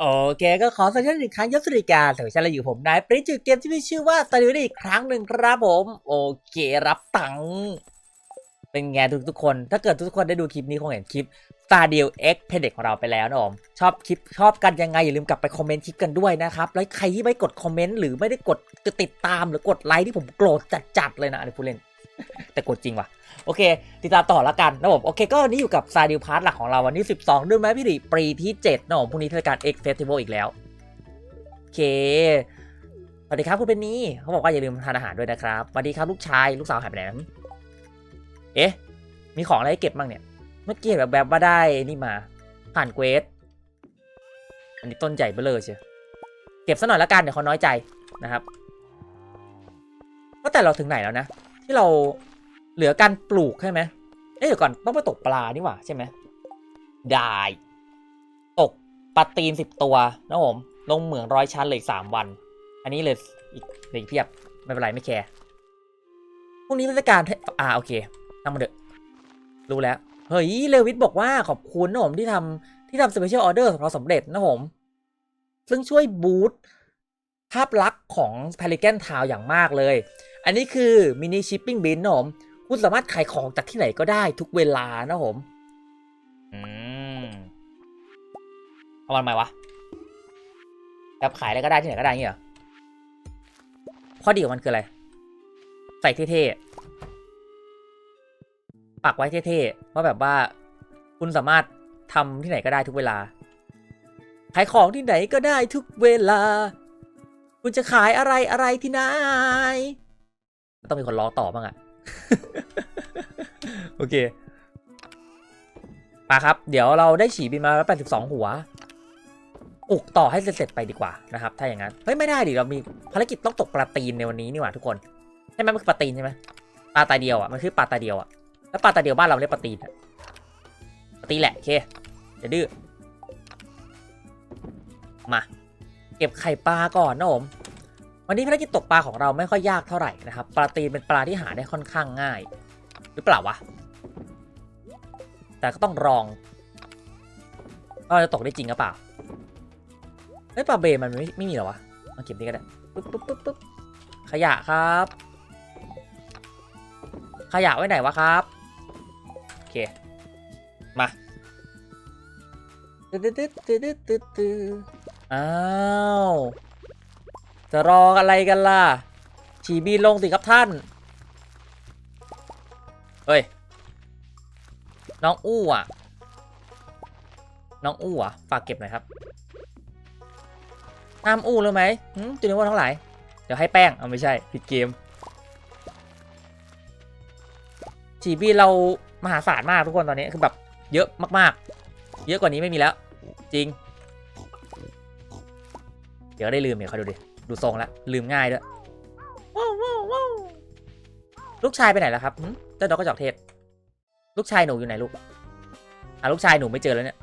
โอเคก็ขอสัญญาณอีกครั้งยศสวัสดิการถึงฉันและอยู่ผมนายปริจิตเกมที่มีชื่อว่าสตาร์ดิโอีกครั้งหนึ่งครับผม โอเครับตังเป็นไงทุกทุกคน ถ้าเกิดทุกคนได้ดูคลิปนี้คงเห็นคลิป s t a r d e a l X p e d e ของเราไปแล้วนะผมชอบคลิปชอบกันยังไง อย่าลืมกลับไปคอมเมนต์คลิปกันด้วยนะครับ แล้วใครที่ไม่กดคอมเมนต์หรือไม่ได้กดติดตามหรือกดไลค์ที่ผมโกรธจัดๆเลยนะอันนี้พูดเล่น แต่กดจริงว่ะ โอเค ติดตามต่อล้วกันนะผมโอเค ก็นนี้อยู่กับซาดิวพาร์ทหลักของเราวันนี้12เดือนไหมพี่ดิปีที่7นะผมพรุ่งนี้เทศกาล X Festival อีกแล้ว โอเคสวัสดีครับคุณเป็นนี่เขาบอกว่าอย่าลืมทานอาหารด้วยนะครับสวัสดีครับลูกชายลูกสาวหายไปไหนนะเอ๊ะ มีของอะไรให้เก็บบ้างเนี่ย เมื่อกี้แบบแบบว่าได้นี่มา ผ่านเควสอันนี้ต้นใหญ่เบ้อเลยเชียวเก็บซะหน่อยละกันเดี๋ยวเขาน้อยใจนะครับว่าแต่เราถึงไหนแล้วนะ ที่เราเหลือการปลูกใช่ไหมเอ๊ะเดี๋ยวก่อนต้องไปตกปลานี่หว่าใช่ไหมได้ ตกปลาตีนสิบตัวนะผมลงเหมืองร้อยชั้นเลยสามวัน อันนี้เลยอีกเลยเพียบไม่เป็นไรไม่แคร์พรุ่งนี้เทศกาลอ่าโอเคตั้งมาเถอะรู้แล้ว เฮ้ยเลวิทบอกว่าขอบคุณนะผมที่ทำที่ทำสเปเชียลออเดอร์ของเราสำเร็จนะผม ซึ่งช่วยบูตภาพลักษณ์ของพ l ลิ a n นทาวอย่างมากเลย อันนี้คือมินิชิปปิ้งบินนะผม คุณสามารถขายของจากที่ไหนก็ได้ทุกเวลานะผมอืมเอามันไหมวะแบบขายอะไรก็ได้ที่ไหนก็ได้เงี้ยเหรอข้อดีของมันคืออะไร ใส่เท่ๆ ปักไว้เท่ๆ เพราะแบบว่าคุณสามารถทำที่ไหนก็ได้ทุกเวลา ขายของที่ไหนก็ได้ทุกเวลา คุณจะขายอะไรอะไรที่ไหน ต้องมีคนร้องต่อบ้างอะโอเคมาครับ เดี๋ยวเราได้ฉีบินมาแล้ว82หัวปลุกต่อให้เสร็จไปดีกว่านะครับ ถ้าอย่างนั้น เฮ้ย ไม่ได้ดิ เรามีภารกิจต้องตกปลาตีนในวันนี้นี่หว่าทุกคน ใช่ไหมมันคือปลาตีนใช่ไหมปลาตาเดียวอะ มันคือปลาตาเดียวอะ แล้วปลาตาเดียวบ้านเราเรียกปลาตีนอะปลาตีนแหละ โอเคเดี๋ยวดื้อ มา เก็บไข่ปลาก่อนนะผม วันนี้ภารกิจตกปลาของเราไม่ค่อยยากเท่าไหร่นะครับ ปลาตีนเป็นปลาที่หาได้ค่อนข้างง่าย หรือเปล่าวะ แต่ก็ต้องลองว่าจะตกได้จริงหรือเปล่าเฮ้ยปลาเบมันไม่ไม่มีหรอวะมาเก็บนี่ก็ได้ปุ๊บปุ๊บปุ๊บปุ๊บขยะครับ ขยะไว้ไหนวะครับโอเคมาตึ๊ดตึ๊ดตึ๊ดตึ๊ดตึ๊ดอ้าว จะรออะไรกันล่ะ ฉีบีนลงสิครับท่าน เฮ้ย น้องอู้อะ น้องอู้อะ ฝากเก็บหน่อยครับห้ามอู้เลยไหมจุดนี้ว่าทั้งหลาย เดี๋ยวให้แป้ง เอาไม่ใช่ ผิดเกมฉีบีเรามหาศาลมากทุกคนตอนนี้ คือแบบเยอะมากๆ เยอะกว่านี้ไม่มีแล้ว จริง เดี๋ยวได้ลืมเนี่ยคอยดูดิ ดูทรงแล้วลืมง่ายด้วยว้าวว้ลูกชายไปไหนแล้วครับหึเจ้าดอกกระจอกเทศ ลูกชายหนูอยู่ไหนลูกอะลูกชายหนูไม่เจอแล้วเนี่ย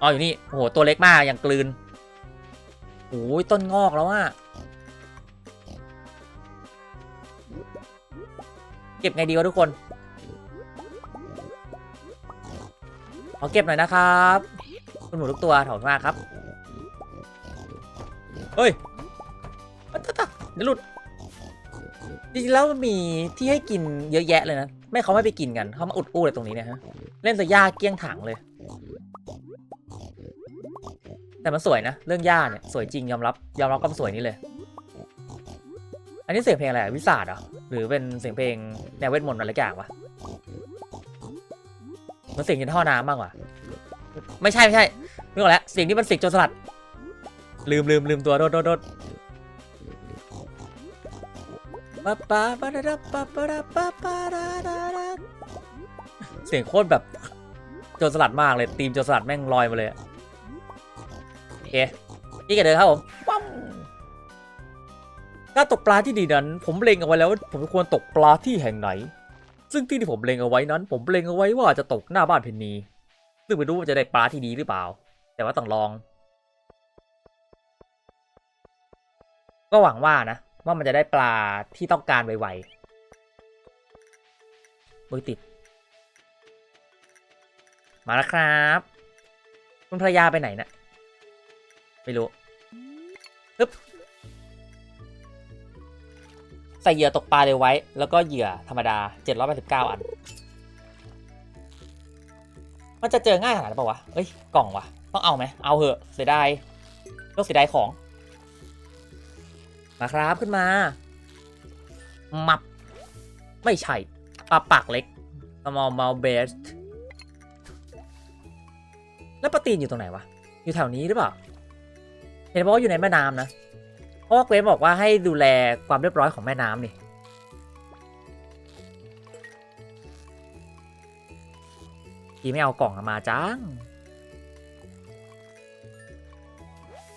อ๋ออยู่นี่โอ้โหตัวเล็กมากอย่างกลืนโอ้ยต้นงอกแล้วอะเก็บไงดีวะทุกคนขอเก็บหน่อยนะครับ คุณหนูทุกตัวถอนมากครับ เฮ้ย อะตตะเดี๋ยวหลุดจริงๆแล้วมันมีที่ให้กินเยอะแยะเลยนะ ไม่เขาไม่ไปกินกันเขามาอุดอู้อะไรตรงนี้เนี่ยฮะ เล่นแต่หญ้าเกลี้ยงถังเลย แต่มันสวยนะ เรื่องหญ้าเนี่ยสวยจริงยอมรับยอมรับความสวยนี้เลย อันนี้เสียงเพลงอะไรวิสาดเหรอหรือเป็นเสียงเพลงแนวเวทมนต์อะไรอย่างวะมันเสียงยินท่อน้ำบ้างวะไม่ใช่ไม่ใช่นึกออกแล้วเสียงนี้มันเสียงโจรสลัด ลืมลืมลืมตัวโดดโดด ปะปะปะดะปะปะดะปะปะดะดะเสียงโคตรแบบโจรสลัดมากเลยทีมโจรสลัดแม่งลอยมาเลยโอเคนี่กันเลยครับผมปั๊มการตกปลาที่ดีนั้น ผมเล็งเอาไว้แล้วว่าผมควรตกปลาที่แห่งไหน ซึ่งที่ที่ผมเล็งเอาไว้นั้น ผมเล็งเอาไว้ว่าจะตกหน้าบ้านเพนนีซึ่งไม่รู้ว่าจะได้ปลาที่ดีหรือเปล่า แต่ว่าต้องลอง ก็หวังว่านะ ว่ามันจะได้ปลาที่ต้องการไวๆมือติด มาแล้วครับ คุณภรรยาไปไหนนะไม่รู้ปึ๊บใส่เหยื่อตกปลาเลยไว้ แล้วก็เหยื่อธรรมดา 789 อัน มันจะเจอง่ายขนาดนั้นปะวะ เอ้ย กล่องวะ ต้องเอาไหม เอาเหอะ เสียดายก็เสียดายของ มาครับขึ้นมา มับ ไม่ใช่ปลาปากเล็ก small m o u t best แล้วปลาตีนอยู่ตรงไหนวะ อยู่แถวนี้หรือเปล่า เห็นบอกว่าอยู่ในแม่น้ำนะ เพราะว่าเกรบอกว่าให้ดูแลความเรียบร้อยของแม่น้ำนี่ ทีไม่เอากล่องมาจัง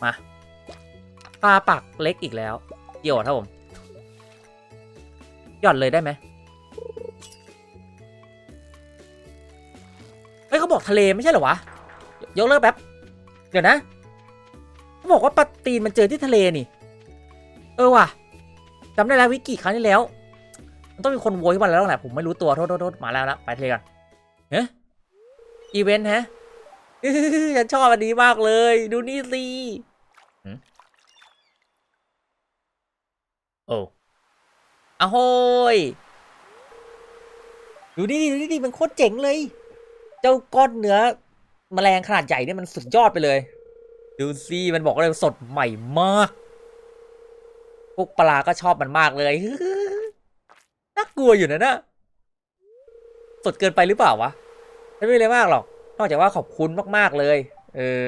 มา ปลาปักเล็กอีกแล้วเกี่ยวครับผมหย่อนเลยได้ไหมเฮ้ยเขาบอกทะเลไม่ใช่เหรอวะยกเลิกแป๊บเดี๋ยวนะเขาบอกว่าปลาตีนมันเจอที่ทะเลนี่ เออว่ะจำได้แล้ววิกิครั้งที่แล้ว มันต้องมีคนโวยมาแล้วแหละผมไม่รู้ตัวโทษโทษมาแล้วละไปทะเลกันเฮ้ยอีเวนต์ฮะฉันชอบอันนี้มากเลย ดูนี่สิ โอ้อะโหยดูนี่ดิดูนี่ดิมันโคตรเจ๋งเลย เจ้าก้อนเนื้อแมลงขนาดใหญ่เนี่ยมันสุดยอดไปเลย ดูสิมันบอกเลยสดใหม่มาก พวกปลาก็ชอบมันมากเลยน่ากลัวอยู่นะนะสดเกินไปหรือเปล่าวะ ไม่มีอะไรมากหรอก นอกจากว่าขอบคุณมากๆเลย เออ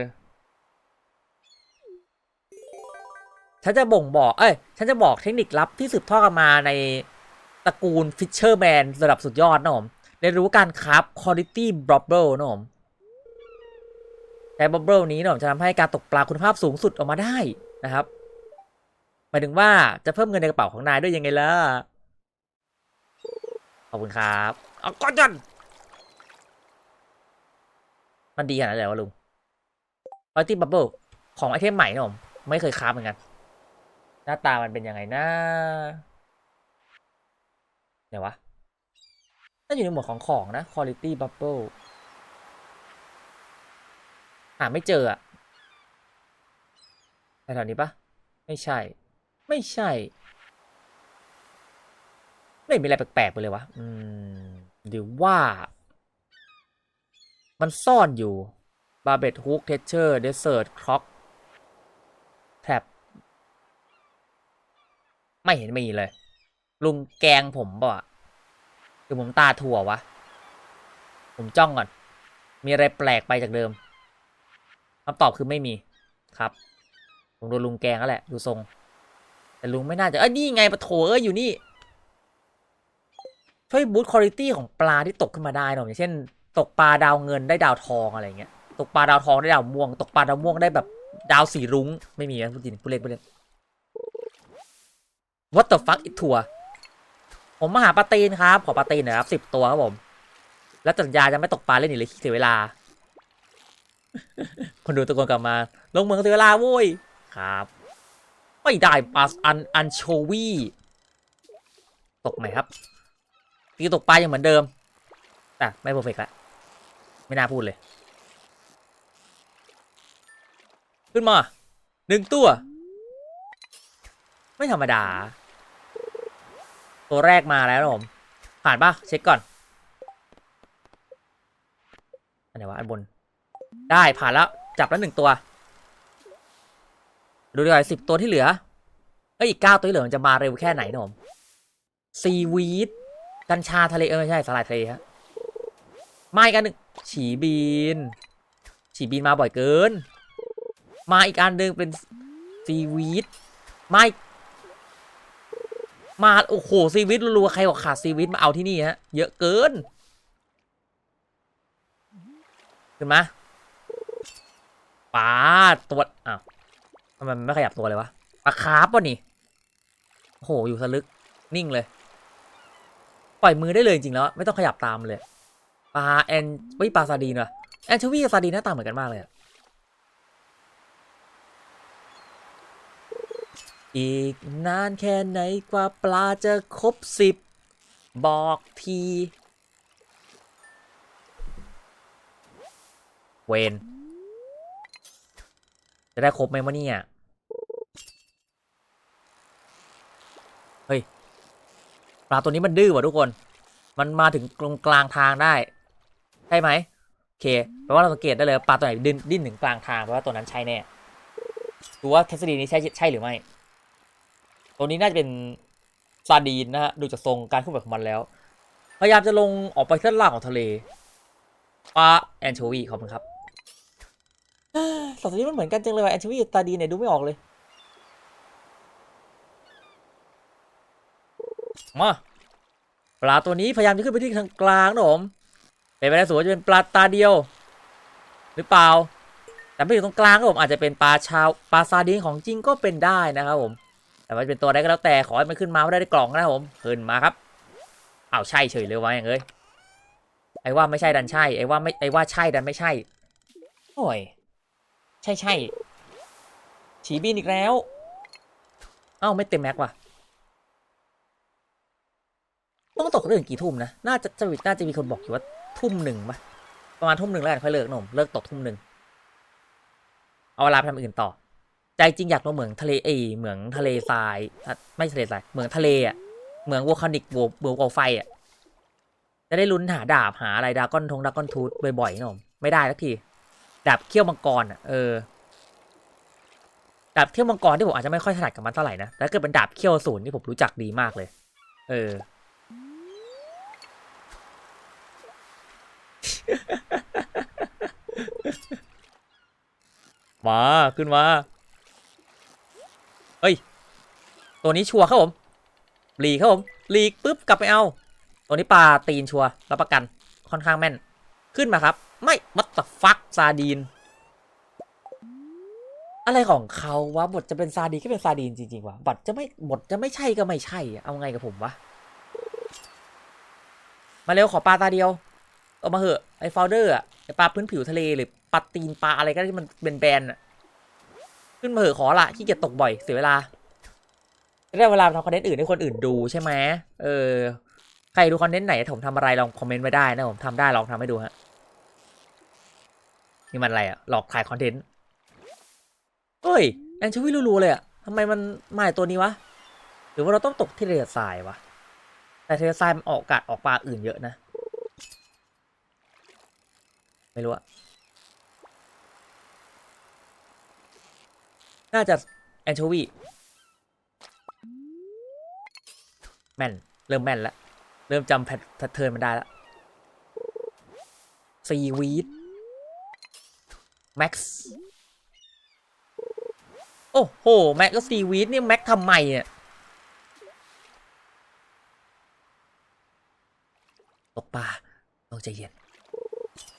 ฉันจะบ่งบอก เอ้ย ฉันจะบอกเทคนิคลับที่สืบทอดกันมาในตระกูลฟิชเชอร์แมนระดับสุดยอดนะผมเรียนรู้การคราฟคุณ i t y bubble นะผมแต่บับเบิลนี้นะผมจะทำให้การตกปลาคุณภาพสูงสุดออกมาได้นะครับหมายถึงว่าจะเพิ่มเงินในกระเป๋าของนายด้วยยังไงล่ะ ขอบคุณครับเอาก้อนจันมันดีขนาดนั้นวะลุง p าร์ตี้บับเบิลของไอเทมใหม่นะผมไม่เคยค้าเหมือนกัน หน้าตามันเป็นยังไงนะเดี๋ยวะน่าอยู่ในหมวดของของนะ quality bubble หาไม่เจออะแถวนี้ปะไม่ใช่ ไม่ใช่ ไม่มีอะไรแปลกๆไปเลยวะ อืมหรือว่า มันซ่อนอยู่บาเบตฮุกเทเชอร์เดสเซอร์คล็อกแทบ ไม่เห็นมีเลย ลุงแกงผมบ่ะคือผมตาถั่ววะ ผมจ้องก่อน มีอะไรแปลกไปจากเดิมคำตอบคือไม่มีครับ ผมโดนลุงแกงแล้วแหละ ดูทรง แต่ลุงไม่น่าจะ เอ้ยนี่ไงปะโถเอ้ยอยู่นี่ ช่วยบูตคุณภาพของปลาที่ตกขึ้นมาได้หน่อยอย่างเช่น ตกปลาดาวเงินได้ดาวทองอะไรเงี้ย ตกปลาดาวทองได้ดาวม่วง ตกปลาดาวม่วงได้แบบดาวสีรุ้ง ไม่มีนะพูดจริงพูดเล่นพูดเล่น What the fuck อีทัวผมมาหาปลาตีนครับ ขอปลาตีนหน่อยครับสิบตัวครับผม แล้วสัญญาจะไม่ตกปลาเล่นอีกเลยเสียเวลา คนดูตะโกนกลับมา ลงเมืองเสียเวลาโว้ยครับไม่ได้ปลาอันอันโชวีตกไหมครับตีตกปลายังเหมือนเดิมอ่ไม่เพอร์เฟกต์ละไม่น่าพูดเลย ขึ้นมาหนึ่งตัว ไม่ธรรมดา ตัวแรกมาแล้วนะผม ผ่านปะเช็คก่อน อันไหนวะอันบน ได้ผ่านแล้ว จับแล้วหนึ่งตัว ดูดีกว่าสิบตัวที่เหลือเอ้ยอีกเก้าตัวเหลือมันจะมาเร็วแค่ไหนนะผมซีวีดกัญชาทะเลเออไม่ใช่สลายทะเลฮะมาอีกอันหนึ่งฉีบีน ฉีบีนมาบ่อยเกิน มาอีกอันหนึ่งเป็นซีวีดมาอีก มา โอ้โหซีวีดรัวๆใครบอกขาดซีวีดมาเอาที่นี่ฮะ เยอะเกิน ขึ้นมาปลาตัวอ้าวทำไมไม่ขยับตัวเลยวะปลาคาร์ปวะนี่โอ้โห อยู่สลึก นิ่งเลย ปล่อยมือได้เลยจริงๆแล้ว ไม่ต้องขยับตามเลย ปลาแอนเฮ้ยปลาซาดีนวะแอนชวีกับซาดีนหน้าตาเหมือนกันมากเลยอะ อีกนานแค่ไหนกว่าปลาจะครบสิบบอกที เวน จะได้ครบไหมวะเนี่ย เฮ้ย ปลาตัวนี้มันดื้อว่ะทุกคน มันมาถึงตรงกลางทางได้ ใช่ไหมโอเคแปลว่าเราสังเกตได้เลยปลาตัวไหนดิ้นดิ้นถึงกลางทางแปลว่าตัวนั้นใช่แน่ดูว่าแคสซีนี้ใช่ใช่หรือไม่ ตัวนี้น่าจะเป็นซาดีนนะฮะดูจากทรงการขึ้นไหวของมันแล้ว พยายามจะลงออกไปด้านล่างของทะเลปลาแอนโชวีขอบคุณครับสองตัวนี้มันเหมือนกันจังเลยว่ะแอนโชวีตาดีเนี่ยดูไม่ออกเลยมาปลาตัวนี้พยายามจะขึ้นไปที่ทางกลางนะผมเป็นไปได้สูงว่าจะเป็นปลาตาเดียว หรือเปล่า แต่ไม่อยู่ตรงกลางครับผมอาจจะเป็นปลาชาวปลาซาดีนของจริงก็เป็นได้นะครับผม แต่ว่าจะเป็นตัวใดก็แล้วแต่ขอให้มันขึ้นมาไม่ได้ในกล่องนะครับผมขึ้นมาครับเอ้าใช่เฉยเลยวะอย่างเอ้ยไอ้ว่าไม่ใช่ดันใช่ไอ้ว่าไม่ไอ้ว่าใช่ดันไม่ใช่โอ้ยใช่ใช่ฉีบินอีกแล้ว เอ้าไม่เต็มแม็กว่ะต้องตกเรื่องกี่ทุ่มนะ น่าจะจะน่าจะมีคนบอกอยู่ว่าทุ่มหนึ่งปะประมาณทุ่มหนึ่งแล้วกันค่อยเลิกหนุ่มเลิกตกทุ่มหนึ่ง เอาเวลาไปทำอื่นต่อ ใจจริงอยากลงเหมืองทะเลเอเหมืองทะเลทรายไม่ทะเลทรายเหมืองทะเลอะเหมืองวอลคานิกโวเบลไฟอะจะได้ลุ้นหาดาบหาอะไรดาก้อนทงดาก้อนทูธบ่อยๆนะผมไม่ได้สักทีดาบเขี้ยวมังกรอะเออดาบเขี้ยวมังกรที่ผมอาจจะไม่ค่อยถนัดกับมันเท่าไหร่นะแต่เกิดเป็นดาบเขี้ยวศูนย์ที่ผมรู้จักดีมากเลย เออ มา ขึ้นมา เฮ้ย ตัวนี้ชัวร์ครับผมหลีกครับผมหลีกปุ๊บกลับไปเอา ตัวนี้ปลาตีนชัวร์รับประกันค่อนข้างแม่นขึ้นมาครับ ไม่วัตตฟักซาดีน อะไรของเขาวะบทจะเป็นซาดีนก็เป็นซาดีนจริงๆวะบทจะไม่บทจะไม่ใช่ก็ไม่ใช่เอาไงกับผมวะมาเร็วขอปลาตาเดียวเอามาเหอะไอ้ฟาวเดอร์อะไอ้ปลาพื้นผิวทะเลหรือปลาตีนปลาอะไรก็ได้ที่มันเป็นแบนๆอะ ขึ้นมาเหอะขอละขี้เกียจตกบ่อยเสียเวลาจะได้เวลาทำคอนเทนต์อื่นให้คนอื่นดูใช่ไหมเออ ใครดูคอนเทนต์ไหนผมทำอะไรลองคอมเมนต์ไว้ได้นะผมทำได้ลองทำให้ดูฮะนี่มันอะไรอะหลอกถ่ายคอนเทนต์เฮ้ยแอนชวิรัวๆเลยอะทำไมมันมาจากตัวนี้วะ หรือว่าเราต้องตกที่เรือทรายวะ แต่เรือทรายมันออกกาศออกปลาอื่นเยอะนะ ไม่รู้อะ น่าจะแอนโชวีแม่น เริ่มแม่นแล้วเริ่มจำแพทเทิร์นมันได้แล้วซีวีดแม็กซ์โอ้โห แม็กก็ซีวีดนี่แม็กทำไมเนี่ยตกปลาต้องใจเย็น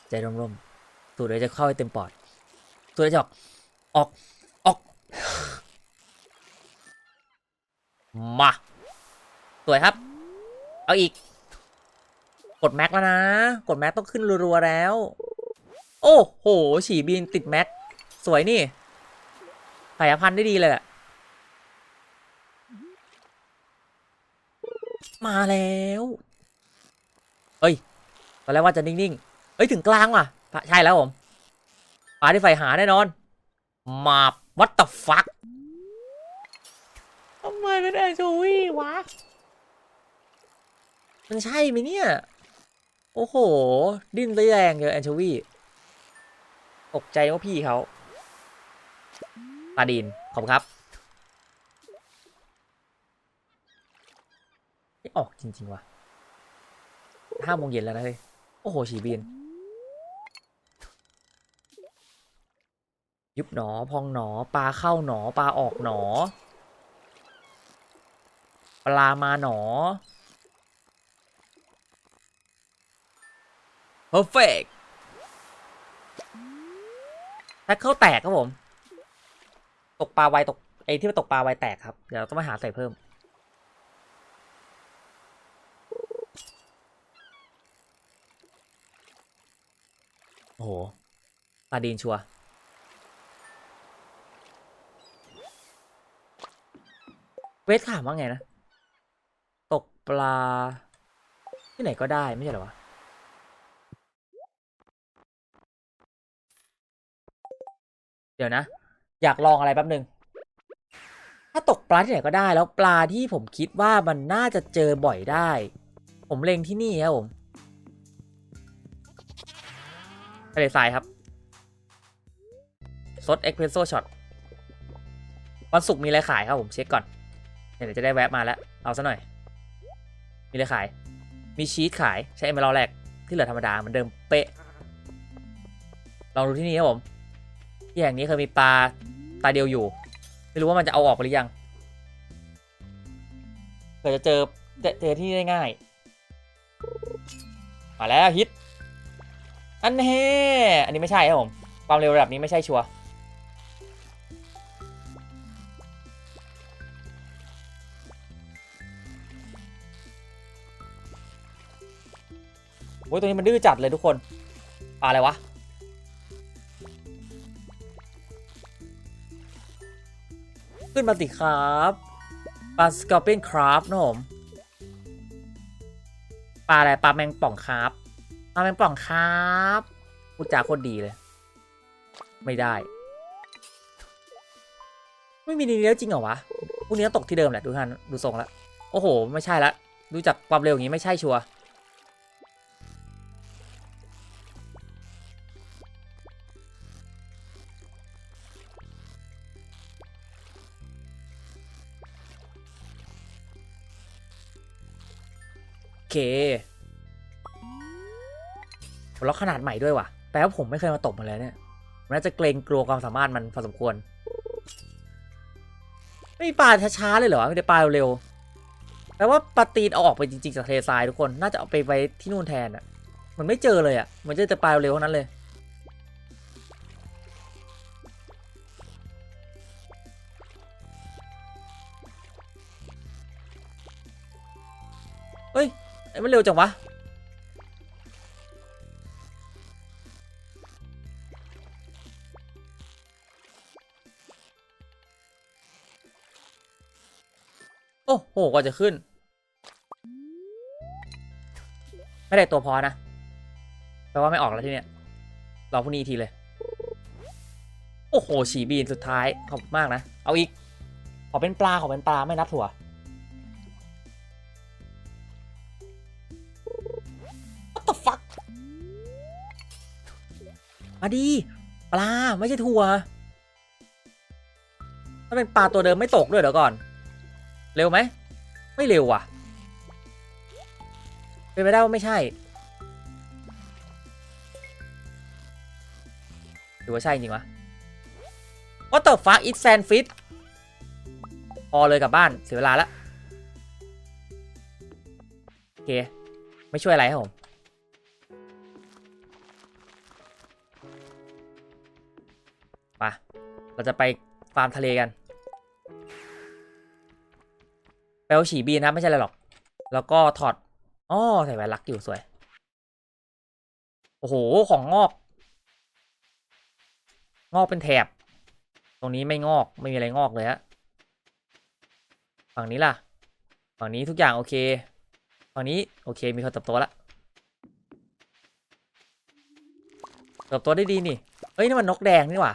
ใจร่มๆสูดเลยจะเข้าให้เต็มปอดสูดเลยจะออกออก มา สวยครับ เอาอีก กดแม็กแล้วนะ กดแม็กต้องขึ้นรัวๆแล้ว โอ้โห ฉีบีนติดแม็ก สวยนี่ขายพันธุ์ได้ดีเลยแหละมาแล้วเฮ้ย ตอนแรกว่าจะนิ่งๆเฮ้ย ถึงกลางว่ะ ใช่แล้วผมปลาที่ใฝ่หาแน่นอน มาวัตต h ฟัก ไมเป็นแอนโชวีวะ มันใช่ไหมเนี่ย โอ้โห ดิ้นได้แรงเลยแอนโชวีตกใจว่าพี่เขาปลาดิน ขอบครับ ไม่ออกจริง ๆ ว่ะห้าโมงเย็นแล้วนะเฮ้ย โอ้โห ฉีบิน ยุบหนอ พองหนอ ปลาเข้าหนอ ปลาออกหนอ ปลามาหนอ perfect แท็กเข้าแตกครับผม ตกปลาไวตกไอที่มันตกปลาไวแตกครับ เดี๋ยวเราต้องมาหาใส่เพิ่ม โอ้โหปลาดีนชัว เวทถามว่าไงนะ ปลา ที่ไหนก็ได้ไม่ใช่เหรอวะเดี๋ยวนะ อยากลองอะไรแป๊บหนึ่งถ้าตกปลาที่ไหนก็ได้แล้วปลาที่ผมคิดว่ามันน่าจะเจอบ่อยได้ ผมเล็งที่นี่ครับผมทะเลทรายครับซดเอ็กเพรสโซช็อตวันศุกร์มีอะไรขายครับผมเช็คก่อนเดี๋ยวจะได้แวะมาแล้ว เอาซะหน่อย มีอะไรขาย มีชีสขายใช้เอเมอรัลแรกที่เหลือธรรมดาเหมือนเดิมเป๊ะ ลองดูที่นี่ครับผมที่แห่งนี้เคยมีปลาตาเดียวอยู่ ไม่รู้ว่ามันจะเอาออกไปหรือยังเผื่อจะเจอเจอเจอที่นี่ได้ง่าย มาแล้วฮิต อันแน่อันนี้ไม่ใช่ครับผม ความเร็วระดับนี้ไม่ใช่ชัวร์ อ้ยตัวนี้มันดื้อจัดเลยทุกคนปลาอะไรวะขึ้นมาสิครับปลาสกอร์เปียนคราฟนะผมปลาอะไรปลาแมงป่องครับปลาแมงป่องครับพูดจาโคตรดีเลย ไม่ได้ ไม่มีในนี้แล้วจริงเหรอวะพวกนี้ตกที่เดิมแหละดูทันดูทรงแล้วโอ้โห ไม่ใช่ละดูจากความเร็วอย่างนี้ไม่ใช่ชัวร์ เคแล็อกขนาดใหม่ด้วยว่ะ แปลว่าผมไม่เคยมาตบมาเลยเนี่ย มันน่าจะเกรงกลัวความสามารถมันพอสมควร ไม่มีปลาช้าๆเลยเหรอไม่ได้ปลาเร็วๆแปลว่าปลาตีนเอาออกไปจริงๆจากทะเลทรายทุกคน น่าจะเอาไปไว้ที่นู่นแทนอะ มันไม่เจอเลยอะ มันเจอแต่ปลาเร็วๆเท่านั้นเลย มันเร็วจังวะโอ้โหกว่าจะขึ้น ไม่ได้ตัวพอนะแปลว่าไม่ออกแล้วที่เนี้ยรอพรุ่งนี้ทีเลย โอ้โหฉีบีนสุดท้ายขอบมากนะ เอาอีก ขอเป็นปลาขอเป็นปลาไม่นับถั่ว มาดีปลาไม่ใช่ถั่วถ้าเป็นปลาตัวเดิมไม่ตกด้วยเดี๋ยวก่อน เร็วไหม ไม่เร็วว่ะ เป็นไปได้ว่าไม่ใช่หรือว่าใช่จริงวะ What the fuck is sandfish พอเลยกลับบ้านเสียเวลาล้วโอเค ไม่ช่วยอะไรครับผม เราจะไปฟาร์มทะเลกันแปลว่าฉีบีนะไม่ใช่อะไรหรอก แล้วก็ถอดอ๋อใส่แหวนลักอยู่สวย โอ้โห ของงอก งอกเป็นแถบ ตรงนี้ไม่งอกไม่มีอะไรงอกเลยฮะ ฝั่งนี้ล่ะ ฝั่งนี้ทุกอย่างโอเค ฝั่งนี้โอเคมีคนเติบโตล้วเติบโตได้ดีนี่เฮ้ยนี่มันนกแดงนี่หว่า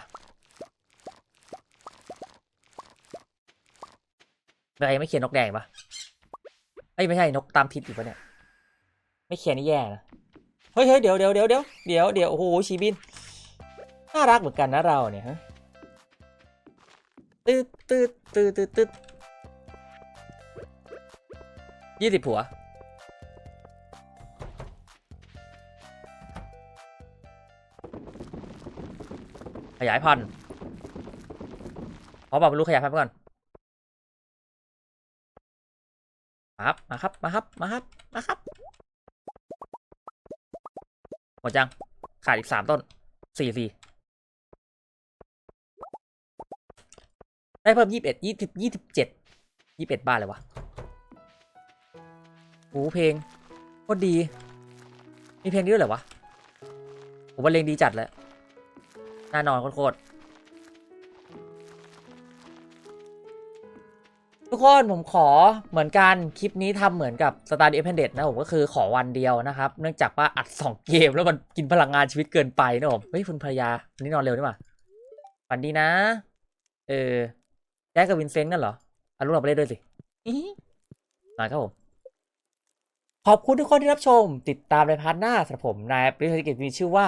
อะไรไม่เขียนนกแดงปะเอ้ยไม่ใช่นกตามทิศอีกปะเนี่ย ไม่เขียนนี่แย่นะเฮ้ยเฮ้ยเดี๋ยวเดี๋ยวเดี๋ยวเดี๋ยวเดี๋ยวเดี๋ยวโอ้โหชีบินน่ารักเหมือนกันนะเราเนี่ยฮะตืดตืดตืดตืดตืดยี่สิบผัวขยายพันธุ์ขอบอกบรรลุขยายพันธุ์ก่อน ครับ มาครับ มาครับ มาครับ มาครับ หมดยัง ขาดอีกสามต้น สี่สี่ ได้เพิ่มยี่สิบเอ็ดยี่สิบยี่สิบเจ็ดยี่สิบเอ็ดบ้านเลยวะโอ้เพลงโคตรดี มีเพลงนี้ด้วยเหรอวะ ผมว่าเพลงดีจัดเลยน่านอนโคตร ทุกคนผมขอเหมือนกันคลิปนี้ทำเหมือนกับ Star d e p e n d e n t นะผมก็คือขอวันเดียวนะครับ เนื่องจากว่าอัด 2 เกมแล้วมันกินพลังงานชีวิตเกินไปนะผมเฮ้ยคุณภรรยาวันนี้นอนเร็วนี่หว่าฝันดีนะ เออแจ็คกับวินเซนต์กันเหรออาลูกเราไปเล่นด้วยสิอิ๊ะมาครับผมขอบคุณทุกคนที่รับชม ติดตามในพาร์ทหน้าสำหรับผมนายปริศกิจมีชื่อว่า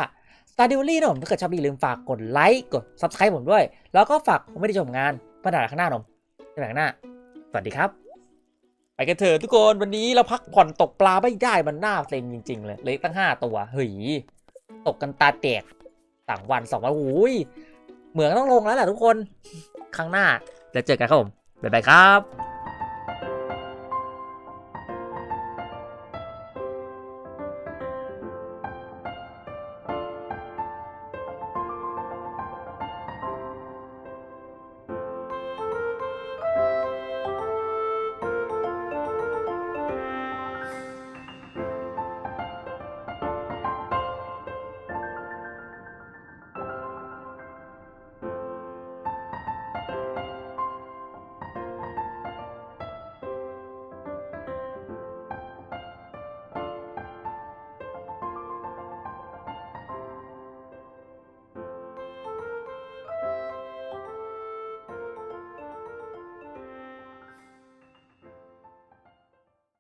s t a r d i w l y นะผมถ้าเกิดชอบอย่าลืมฝากกดไลค์กด Subscribe ผมด้วย แล้วก็ฝากผมไม่ได้ชมงานปัญหาข้างหน้าผมในข้างหน้า สวัสดีครับ ไปกันเถอะทุกคนวันนี้เราพักผ่อนตกปลาไม่ได้มันหน้าเต็มจริง ๆ เลยเลยตั้งห้าตัวเฮ้ยตกกันตาแตกต่างวันสองวันโอ้ยเหมืองต้องลงแล้วแหละทุกคน ครั้งหน้าแล้วเจอกันครับผมบ๊ายบายครับ